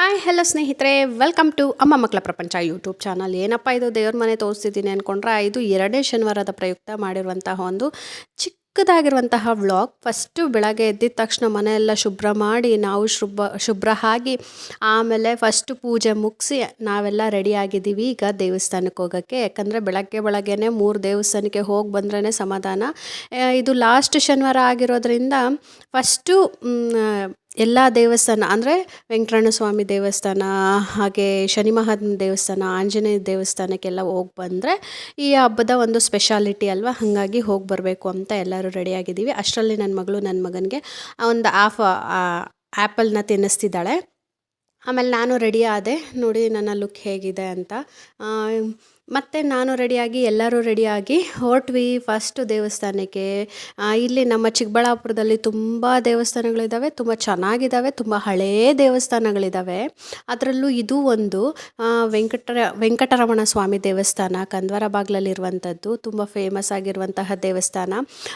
Hi hello ಸ್ನೇಹಿತರೆ. Welcome to ಅಮ್ಮ ಮಕ್ಕಳ ಪ್ರಪಂಚ ಯೂಟ್ಯೂಬ್ ಚಾನಲ್ ಏನಪ್ಪ ಇದು? ದೇವ್ರ ಮನೆ ತೋರಿಸ್ತಿದ್ದೀನಿ ಅಂದ್ಕೊಂಡ್ರೆ ಇದು ಎರಡನೇ ಶನಿವಾರದ ಪ್ರಯುಕ್ತ ಮಾಡಿರುವಂತಹ ಒಂದು ಚಿಕ್ಕದಾಗಿರುವಂತಹ ವ್ಲಾಗ್ ಫಸ್ಟು ಬೆಳಗ್ಗೆ ಎದ್ದಿದ ತಕ್ಷಣ ಮನೆಯೆಲ್ಲ ಶುಭ್ರ ಮಾಡಿ, ನಾವು ಶುಭ್ರ ಶುಭ್ರ ಆಗಿ, ಆಮೇಲೆ ಫಸ್ಟು ಪೂಜೆ ಮುಗಿಸಿ, ನಾವೆಲ್ಲ ರೆಡಿ ಆಗಿದ್ದೀವಿ ಈಗ ದೇವಸ್ಥಾನಕ್ಕೆ ಹೋಗೋಕ್ಕೆ. ಯಾಕಂದರೆ ಬೆಳಗ್ಗೆ ಬೆಳಗ್ಗೆನೆ ಮೂರು ದೇವಸ್ಥಾನಕ್ಕೆ ಹೋಗಿ ಬಂದ್ರೇ ಸಮಾಧಾನ. ಇದು ಲಾಸ್ಟ್ ಶನಿವಾರ ಆಗಿರೋದ್ರಿಂದ ಫಸ್ಟು ಎಲ್ಲ ದೇವಸ್ಥಾನ ಅಂದರೆ ವೆಂಕಟರಮಣ ಸ್ವಾಮಿ ದೇವಸ್ಥಾನ, ಹಾಗೆ ಶನಿ ಮಹಾತ್ಮ ದೇವಸ್ಥಾನ, ಆಂಜನೇಯ ದೇವಸ್ಥಾನಕ್ಕೆಲ್ಲ ಹೋಗಿ ಬಂದರೆ ಈ ಹಬ್ಬದ ಒಂದು ಸ್ಪೆಷಾಲಿಟಿ ಅಲ್ವಾ? ಹಾಗಾಗಿ ಹೋಗಿ ಬರಬೇಕು ಅಂತ ಎಲ್ಲರೂ ರೆಡಿಯಾಗಿದ್ದೀವಿ ಅಷ್ಟರಲ್ಲಿ ನನ್ನ ಮಗಳು ನನ್ನ ಮಗನಿಗೆ ಒಂದು ಆಫ್ ಆ್ಯಪಲ್ನ ತಿನ್ನಿಸ್ತಿದ್ದಾಳೆ. ಆಮೇಲೆ ನಾನು ರೆಡಿ ಆದೆ. ನೋಡಿ ನನ್ನ ಲುಕ್ ಹೇಗಿದೆ ಅಂತ. ಮತ್ತೆ ನಾನು ರೆಡಿಯಾಗಿ, ಎಲ್ಲರೂ ರೆಡಿಯಾಗಿ ಹೊರಟ್ವಿ ಫಸ್ಟು ದೇವಸ್ಥಾನಕ್ಕೆ. ಇಲ್ಲಿ ನಮ್ಮ ಚಿಕ್ಕಬಳ್ಳಾಪುರದಲ್ಲಿ ತುಂಬ ದೇವಸ್ಥಾನಗಳಿದ್ದಾವೆ ತುಂಬ ಚೆನ್ನಾಗಿದ್ದಾವೆ ತುಂಬ ಹಳೇ ದೇವಸ್ಥಾನಗಳಿದ್ದಾವೆ ಅದರಲ್ಲೂ ಇದು ಒಂದು ವೆಂಕಟ ವೆಂಕಟರ, ವೆಂಕಟರಮಣ ಸ್ವಾಮಿ ದೇವಸ್ಥಾನ, ಕಂದ್ವಾರ ಬಾಗ್ಲಲ್ಲಿರುವಂಥದ್ದು, ತುಂಬ ಫೇಮಸ್ ಆಗಿರುವಂತಹ ದೇವಸ್ಥಾನ.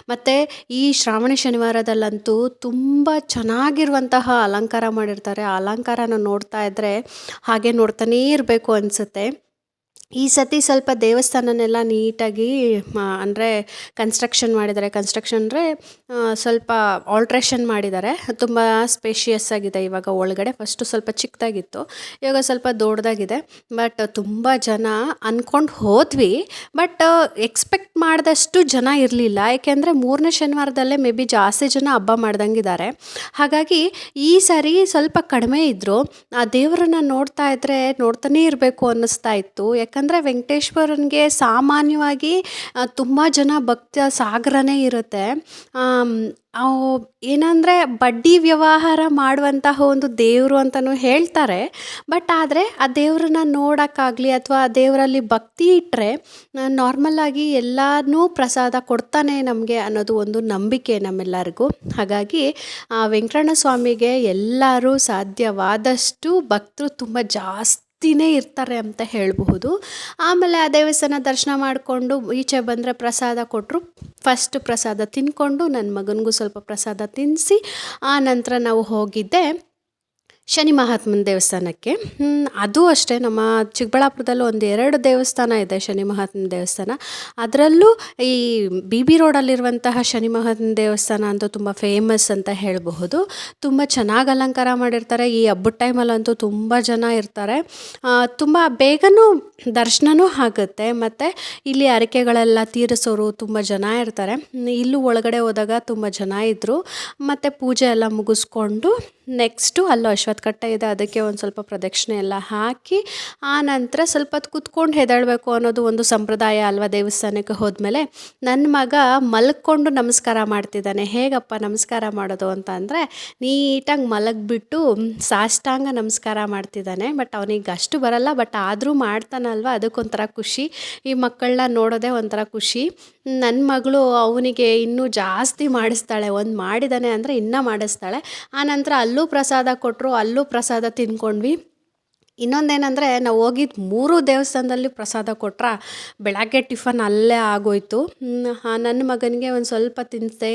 ಮತ್ತು ಈ ಶ್ರಾವಣ ಶನಿವಾರದಲ್ಲಂತೂ ತುಂಬ ಚೆನ್ನಾಗಿರುವಂತಹ ಅಲಂಕಾರ ಮಾಡಿರ್ತಾರೆ. ಅಲಂಕಾರನ ನೋಡ್ತಾ ಇದ್ದರೆ ಹಾಗೆ ನೋಡ್ತಾನೇ ಇರಬೇಕು ಅನಿಸುತ್ತೆ. ಈ ಸತಿ ಸ್ವಲ್ಪ ದೇವಸ್ಥಾನನೆಲ್ಲ ನೀಟಾಗಿ ಅಂದರೆ ಕನ್ಸ್ಟ್ರಕ್ಷನ್ ಮಾಡಿದ್ದಾರೆ. ಕನ್ಸ್ಟ್ರಕ್ಷನ್ ಅಂದರೆ ಸ್ವಲ್ಪ ಆಲ್ಟ್ರೇಷನ್ ಮಾಡಿದ್ದಾರೆ. ತುಂಬ ಸ್ಪೇಷಿಯಸ್ ಆಗಿದೆ ಇವಾಗ ಒಳಗಡೆ. ಫಸ್ಟು ಸ್ವಲ್ಪ ಚಿಕ್ಕದಾಗಿತ್ತು. ಇವಾಗ ಸ್ವಲ್ಪ ದೊಡ್ಡದಾಗಿದೆ. ಬಟ್ ತುಂಬ ಜನ ಅಂದ್ಕೊಂಡು ಹೋದ್ವಿ. ಬಟ್ ಎಕ್ಸ್ಪೆಕ್ಟ್ ಮಾಡಿದಷ್ಟು ಜನ ಇರಲಿಲ್ಲ. ಯಾಕೆಂದರೆ ಮೂರನೇ ಶನಿವಾರದಲ್ಲೇ ಮೇ ಬಿ ಜಾಸ್ತಿ ಜನ ಹಬ್ಬ ಮಾಡ್ದಂಗಿದ್ದಾರೆ. ಹಾಗಾಗಿ ಈ ಸಾರಿ ಸ್ವಲ್ಪ ಕಡಿಮೆ ಇದ್ದರು ಆ ದೇವರನ್ನ ನೋಡ್ತಾ ಇದ್ದರೆ ನೋಡ್ತಾನೇ ಇರಬೇಕು ಅನ್ನಿಸ್ತಾ ಇತ್ತು. ಯಾಕಂದರೆ ವೆಂಕಟೇಶ್ವರನಿಗೆ ಸಾಮಾನ್ಯವಾಗಿ ತುಂಬ ಜನ ಭಕ್ತ ಸಾಗರನೇ ಇರುತ್ತೆ. ಏನಂದರೆ ಬಡ್ಡಿ ವ್ಯವಹಾರ ಮಾಡುವಂತಹ ಒಂದು ದೇವರು ಅಂತಲೂ ಹೇಳ್ತಾರೆ. ಬಟ್ ಆದರೆ ಆ ದೇವರನ್ನ ನೋಡೋಕ್ಕಾಗಲಿ ಅಥವಾ ಆ ದೇವರಲ್ಲಿ ಭಕ್ತಿ ಇಟ್ಟರೆ ನಾರ್ಮಲ್ಲಾಗಿ ಎಲ್ಲನೂ ಪ್ರಸಾದ ಕೊಡ್ತಾನೆ ನಮಗೆ ಅನ್ನೋದು ಒಂದು ನಂಬಿಕೆ ನಮ್ಮೆಲ್ಲರಿಗೂ. ಹಾಗಾಗಿ, ಆ, ವೆಂಕಟರಮಣ ಸ್ವಾಮಿಗೆ ಎಲ್ಲರೂ ಸಾಧ್ಯವಾದಷ್ಟು ಭಕ್ತರು ತುಂಬ ಜಾಸ್ತಿನೇ ಇರ್ತಾರೆ ಅಂತ ಹೇಳಬಹುದು. ಆಮೇಲೆ ಆ ದೇವಸ್ಥಾನ ದರ್ಶನ ಮಾಡಿಕೊಂಡು ಈಚೆ ಬಂದರೆ ಪ್ರಸಾದ ಕೊಟ್ಟರು ಫಸ್ಟ್ ಪ್ರಸಾದ ತಿಂದ್ಕೊಂಡು ನನ್ನ ಮಗನಿಗೂ ಸ್ವಲ್ಪ ಪ್ರಸಾದ ತಿನ್ನಿಸಿ ಆ ನಂತರ ನಾವು ಹೋಗಿದ್ದೆ. ಶನಿ ಮಹಾತ್ಮನ ದೇವಸ್ಥಾನಕ್ಕೆ. ಅದು ಅಷ್ಟೇ. ನಮ್ಮ ಚಿಕ್ಕಬಳ್ಳಾಪುರದಲ್ಲಿ ಒಂದು ಎರಡು ದೇವಸ್ಥಾನ ಇದೆ ಶನಿ ಮಹಾತ್ಮನ ದೇವಸ್ಥಾನ. ಅದರಲ್ಲೂ ಈ ಬಿ ಬಿ ರೋಡಲ್ಲಿರುವಂತಹ ಶನಿ ಮಹಾತ್ಮನ ದೇವಸ್ಥಾನ ಅಂತೂ ತುಂಬ ಫೇಮಸ್ ಅಂತ ಹೇಳಬಹುದು. ತುಂಬ ಚೆನ್ನಾಗಿ ಅಲಂಕಾರ ಮಾಡಿರ್ತಾರೆ. ಈ ಹಬ್ಬದ ಟೈಮಲ್ಲಂತೂ ತುಂಬ ಜನ ಇರ್ತಾರೆ. ತುಂಬ ಬೇಗನೂ ದರ್ಶನವೂ ಆಗುತ್ತೆ. ಮತ್ತು ಇಲ್ಲಿ ಹರಕೆಗಳೆಲ್ಲ ತೀರಿಸೋರು ತುಂಬ ಜನ ಇರ್ತಾರೆ. ಇಲ್ಲೂ ಒಳಗಡೆ ಹೋದಾಗ ತುಂಬ ಜನ ಇದ್ದರು ಮತ್ತು ಪೂಜೆ ಎಲ್ಲ ಮುಗಿಸ್ಕೊಂಡು ನೆಕ್ಸ್ಟು ಅಲ್ಲೂ ಅಶ್ವತ್ ಕಟ್ಟ ಇದೆ, ಅದಕ್ಕೆ ಒಂದು ಸ್ವಲ್ಪ ಪ್ರದಕ್ಷಿಣೆ ಎಲ್ಲ ಹಾಕಿ, ಆ ನಂತರ ಸ್ವಲ್ಪ ಹೊತ್ತು ಕೂತ್ಕೊಂಡು ಹೆದಳಬೇಕು ಅನ್ನೋದು ಒಂದು ಸಂಪ್ರದಾಯ ಅಲ್ವಾ ದೇವಸ್ಥಾನಕ್ಕೆ ಹೋದ್ಮೇಲೆ. ನನ್ನ ಮಗ ಮಲ್ಕೊಂಡು ನಮಸ್ಕಾರ ಮಾಡ್ತಿದ್ದಾನೆ. ಹೇಗಪ್ಪ ನಮಸ್ಕಾರ ಮಾಡೋದು ಅಂತ ಅಂದರೆ, ನೀಟಾಗಿ ಮಲಗಿಬಿಟ್ಟು ಸಾಷ್ಟಾಂಗ ನಮಸ್ಕಾರ ಮಾಡ್ತಿದ್ದಾನೆ. ಬಟ್ ಅವನಿಗೆ ಅಷ್ಟು ಬರಲ್ಲ, ಬಟ್ ಆದರೂ ಮಾಡ್ತಾನಲ್ವ, ಅದಕ್ಕೊಂಥರ ಖುಷಿ. ಈ ಮಕ್ಕಳನ್ನ ನೋಡೋದೇ ಒಂಥರ ಖುಷಿ. ನನ್ನ ಮಗಳು ಅವನಿಗೆ ಇನ್ನೂ ಜಾಸ್ತಿ ಮಾಡಿಸ್ತಾಳೆ, ಒಂದು ಮಾಡಿದ್ದಾನೆ ಅಂದರೆ ಇನ್ನೂ ಮಾಡಿಸ್ತಾಳೆ. ಆನಂತರ ಅಲ್ಲೂ ಪ್ರಸಾದ ಕೊಟ್ಟರು ಅಲ್ಲೂ ಪ್ರಸಾದ ತಿನ್ಕೊಂಡ್ವಿ ಇನ್ನೊಂದೇನೆಂದರೆ ನಾವು ಹೋಗಿದ್ದು ಮೂರು ದೇವಸ್ಥಾನದಲ್ಲಿ ಪ್ರಸಾದ ಕೊಟ್ರ ಬೆಳಗ್ಗೆ ಟಿಫನ್ ಅಲ್ಲೇ ಆಗೋಯ್ತು. ನನ್ನ ಮಗನಿಗೆ ಒಂದು ಸ್ವಲ್ಪ ತಿನ್ನಿಸ್ದೆ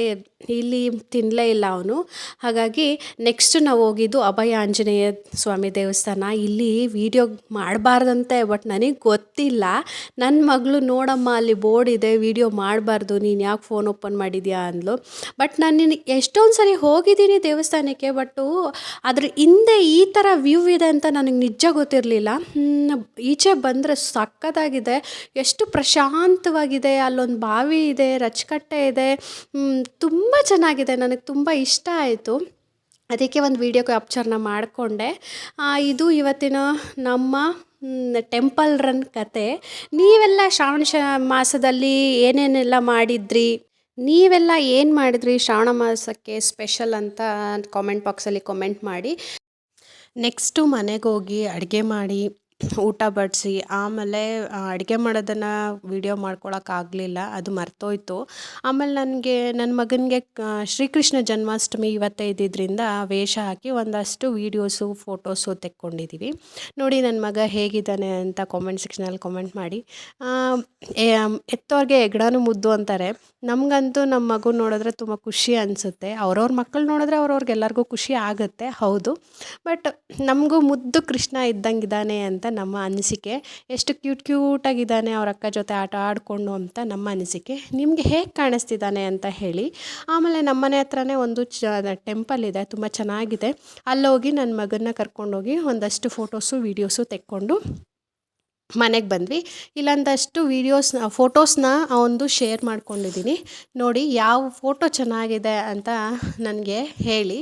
ಇಲ್ಲಿ ತಿನ್ನಲೇ ಇಲ್ಲ ಅವನು. ಹಾಗಾಗಿ ನೆಕ್ಸ್ಟ್ ನಾವು ಹೋಗಿದ್ದು ಅಭಯ ಆಂಜನೇಯ ಸ್ವಾಮಿ ದೇವಸ್ಥಾನ. ಇಲ್ಲಿ ವಿಡಿಯೋ ಮಾಡಬಾರ್ದಂತೆ ಬಟ್ ನನಗೆ ಗೊತ್ತಿಲ್ಲ. ನನ್ನ ಮಗಳು, ನೋಡಮ್ಮ, ಅಲ್ಲಿ ಬೋರ್ಡ್ ಇದೆ ವಿಡಿಯೋ ಮಾಡಬಾರ್ದು, ನೀನು ಯಾಕೆ ಫೋನ್ ಓಪನ್ ಮಾಡಿದ್ಯಾ? ಅಂದ್ಲು. ಬಟ್ ನಾನು ಎಷ್ಟೊಂದು ಸರಿ ಹೋಗಿದ್ದೀನಿ ದೇವಸ್ಥಾನಕ್ಕೆ ಬಟ್ಟು ಅದ್ರ ಹಿಂದೆ ಈ ಥರ ವ್ಯೂ ಇದೆ ಅಂತ ನನಗೆ ನಿಜ ಗೊತ್ತಿರಲಿಲ್ಲ. ಈಚೆ ಬಂದರೆ ಸಕ್ಕತ್ತಾಗಿದೆ ಎಷ್ಟು ಪ್ರಶಾಂತವಾಗಿದೆ, ಅಲ್ಲೊಂದು ಬಾವಿ ಇದೆ ರಚ್ಚಕಟ್ಟೆ ಇದೆ. ತುಂಬ ಚೆನ್ನಾಗಿದೆ, ನನಗೆ ತುಂಬ ಇಷ್ಟ ಆಯಿತು. ಅದಕ್ಕೆ ಒಂದು ವಿಡಿಯೋ ಕ್ಯಾಪ್ಚರ್ನ ಮಾಡಿಕೊಂಡೆ. ಇದು ಇವತ್ತಿನ ನಮ್ಮ ಟೆಂಪಲ್ ರನ್ ಕತೆ. ನೀವೆಲ್ಲ ಶ್ರಾವಣ ಮಾಸದಲ್ಲಿ ಏನೇನೆಲ್ಲ ಮಾಡಿದ್ರಿ? ನೀವೆಲ್ಲ ಏನು ಮಾಡಿದ್ರಿ ಶ್ರಾವಣ ಮಾಸಕ್ಕೆ ಸ್ಪೆಷಲ್ ಅಂತ ಕಾಮೆಂಟ್ ಬಾಕ್ಸಲ್ಲಿ ಕಾಮೆಂಟ್ ಮಾಡಿ. ನೆಕ್ಸ್ಟು ಮನೆಗೆ ಹೋಗಿ ಅಡುಗೆ ಮಾಡಿ ಊಟ ಬಡಿಸಿ, ಆಮೇಲೆ ಅಡುಗೆ ಮಾಡೋದನ್ನು ವೀಡಿಯೋ ಮಾಡ್ಕೊಳಕ್ಕಾಗಲಿಲ್ಲ ಅದು ಮರ್ತೋಯ್ತು. ಆಮೇಲೆ ನನಗೆ ನನ್ನ ಮಗನಿಗೆ ಶ್ರೀಕೃಷ್ಣ ಜನ್ಮಾಷ್ಟಮಿ ಇವತ್ತೇ ಇದ್ದಿದ್ದರಿಂದ ವೇಷ ಹಾಕಿ ಒಂದಷ್ಟು ವೀಡಿಯೋಸು ಫೋಟೋಸು ತೆಕ್ಕೊಂಡಿದ್ದೀವಿ ನೋಡಿ ನನ್ನ ಮಗ ಹೇಗಿದ್ದಾನೆ ಅಂತ ಕಾಮೆಂಟ್ ಸೆಕ್ಷನಲ್ಲಿ ಕಾಮೆಂಟ್ ಮಾಡಿ. ಎಗ್ಡಾನು ಎತ್ತೋರ್ಗೆ ಹೆಗ್ಣನೂ ಮುದ್ದು ಅಂತಾರೆ. ನಮಗಂತೂ ನಮ್ಮ ಮಗು ನೋಡಿದ್ರೆ ತುಂಬ ಖುಷಿ ಅನಿಸುತ್ತೆ. ಅವ್ರವ್ರ ಮಕ್ಕಳು ನೋಡಿದ್ರೆ ಅವ್ರವ್ರಿಗೆ ಎಲ್ಲರಿಗೂ ಖುಷಿ ಆಗುತ್ತೆ, ಹೌದು. ಬಟ್ ನಮಗೂ ಮುದ್ದು ಕೃಷ್ಣ ಇದ್ದಂಗಿದ್ದಾನೆ ಅಂತ ನಮ್ಮ ಅನಿಸಿಕೆ. ಎಷ್ಟು ಕ್ಯೂಟ್ ಕ್ಯೂಟಾಗಿದ್ದಾನೆ ಅವ್ರ ಅಕ್ಕ ಜೊತೆ ಆಟ ಆಡಿಕೊಂಡು ಅಂತ ನಮ್ಮ ಅನಿಸಿಕೆ. ನಿಮಗೆ ಹೇಗೆ ಕಾಣಿಸ್ತಿದ್ದಾನೆ ಅಂತ ಹೇಳಿ. ಆಮೇಲೆ ನಮ್ಮನೆ ಹತ್ರನೇ ಒಂದು ಚ, ಟೆಂಪಲ್ ಇದೆ, ತುಂಬ ಚೆನ್ನಾಗಿದೆ. ಅಲ್ಲೋಗಿ ನನ್ನ ಮಗನ್ನ ಕರ್ಕೊಂಡೋಗಿ ಒಂದಷ್ಟು ಫೋಟೋಸು, ವೀಡಿಯೋಸು ತೆಕ್ಕೊಂಡು ಮನೆಗೆ ಬಂದ್ವಿ. ಇಲ್ಲೊಂದಷ್ಟು ವೀಡಿಯೋಸ್ನ ಫೋಟೋಸ್ನ ಒಂದು ಶೇರ್ ಮಾಡ್ಕೊಂಡಿದ್ದೀನಿ. ನೋಡಿ, ಯಾವ ಫೋಟೋ ಚೆನ್ನಾಗಿದೆ ಅಂತ ನನಗೆ ಹೇಳಿ.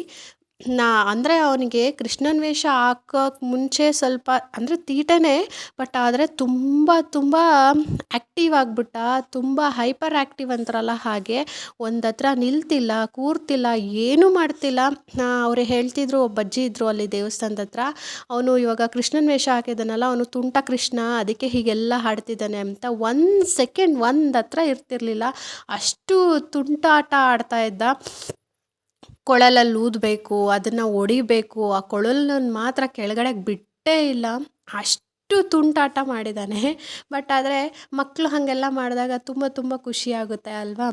ನಾ, ಅಂದರೆ ಅವನಿಗೆ ಕೃಷ್ಣನ ವೇಷ ಹಾಕೋಕ್ಕೆ ಮುಂಚೆ ಸ್ವಲ್ಪ, ಅಂದರೆ ತೀಟನೇ, ಬಟ್ ಆದರೆ ತುಂಬ ತುಂಬ ಆ್ಯಕ್ಟಿವ್ ಆಗಿಬಿಟ್ಟ, ತುಂಬ ಹೈಪರ್ ಆ್ಯಕ್ಟಿವ್ ಅಂತಾರಲ್ಲ ಹಾಗೆ ಒಂದು ಹತ್ರ ನಿಲ್ತಿಲ್ಲ, ಕೂರ್ತಿಲ್ಲ, ಏನೂ ಮಾಡ್ತಿಲ್ಲ. ಅವರು ಹೇಳ್ತಿದ್ರು, ಒಬ್ಬ ಅಜ್ಜಿ ಇದ್ದರು ಅಲ್ಲಿ ದೇವಸ್ಥಾನದ ಹತ್ರ, ಅವನು ಇವಾಗ ಕೃಷ್ಣನ ವೇಷ ಹಾಕಿದ್ದಾನಲ್ಲ ಅವನು ತುಂಟ ಕೃಷ್ಣ, ಅದಕ್ಕೆ ಹೀಗೆಲ್ಲ ಹಾಡ್ತಿದ್ದಾನೆ ಅಂತ ಒಂದು ಸೆಕೆಂಡ್ ಒಂದು ಹತ್ರ ಇರ್ತಿರ್ಲಿಲ್ಲ. ಅಷ್ಟು ತುಂಟಾಟ ಆಡ್ತಾ ಇದ್ದ. ಕೊಳಲಲ್ಲಿ ಊದಬೇಕು, ಅದನ್ನು ಒಡಿಬೇಕು, ಆ ಕೊಳಲನ್ನು ಮಾತ್ರ ಕೆಳಗಡೆ ಬಿಟ್ಟೇ ಇಲ್ಲ. ಅಷ್ಟು ತುಂಟಾಟ ಮಾಡಿದ್ದಾನೆ ಬಟ್ ಆದರೆ ಮಕ್ಕಳು ಹಾಗೆಲ್ಲ ಮಾಡಿದಾಗ ತುಂಬ ತುಂಬ ಖುಷಿ ಆಗುತ್ತೆ ಅಲ್ವಾ?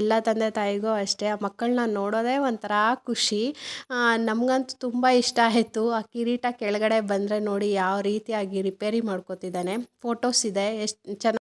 ಎಲ್ಲ ತಂದೆ ತಾಯಿಗೂ ಅಷ್ಟೇ. ಆ ಮಕ್ಕಳನ್ನ ನೋಡೋದೇ ಒಂಥರ ಖುಷಿ. ನಮಗಂತೂ ತುಂಬ ಇಷ್ಟ ಆಯಿತು. ಆ ಕಿರೀಟ ಕೆಳಗಡೆ ಬಂದರೆ ನೋಡಿ ಯಾವ ರೀತಿಯಾಗಿ ರಿಪೇರಿ ಮಾಡ್ಕೋತಿದ್ದಾನೆ. ಫೋಟೋಸ್ ಇದೆ. ಎಷ್ಟು ಚೆನ್ನಾಗಿ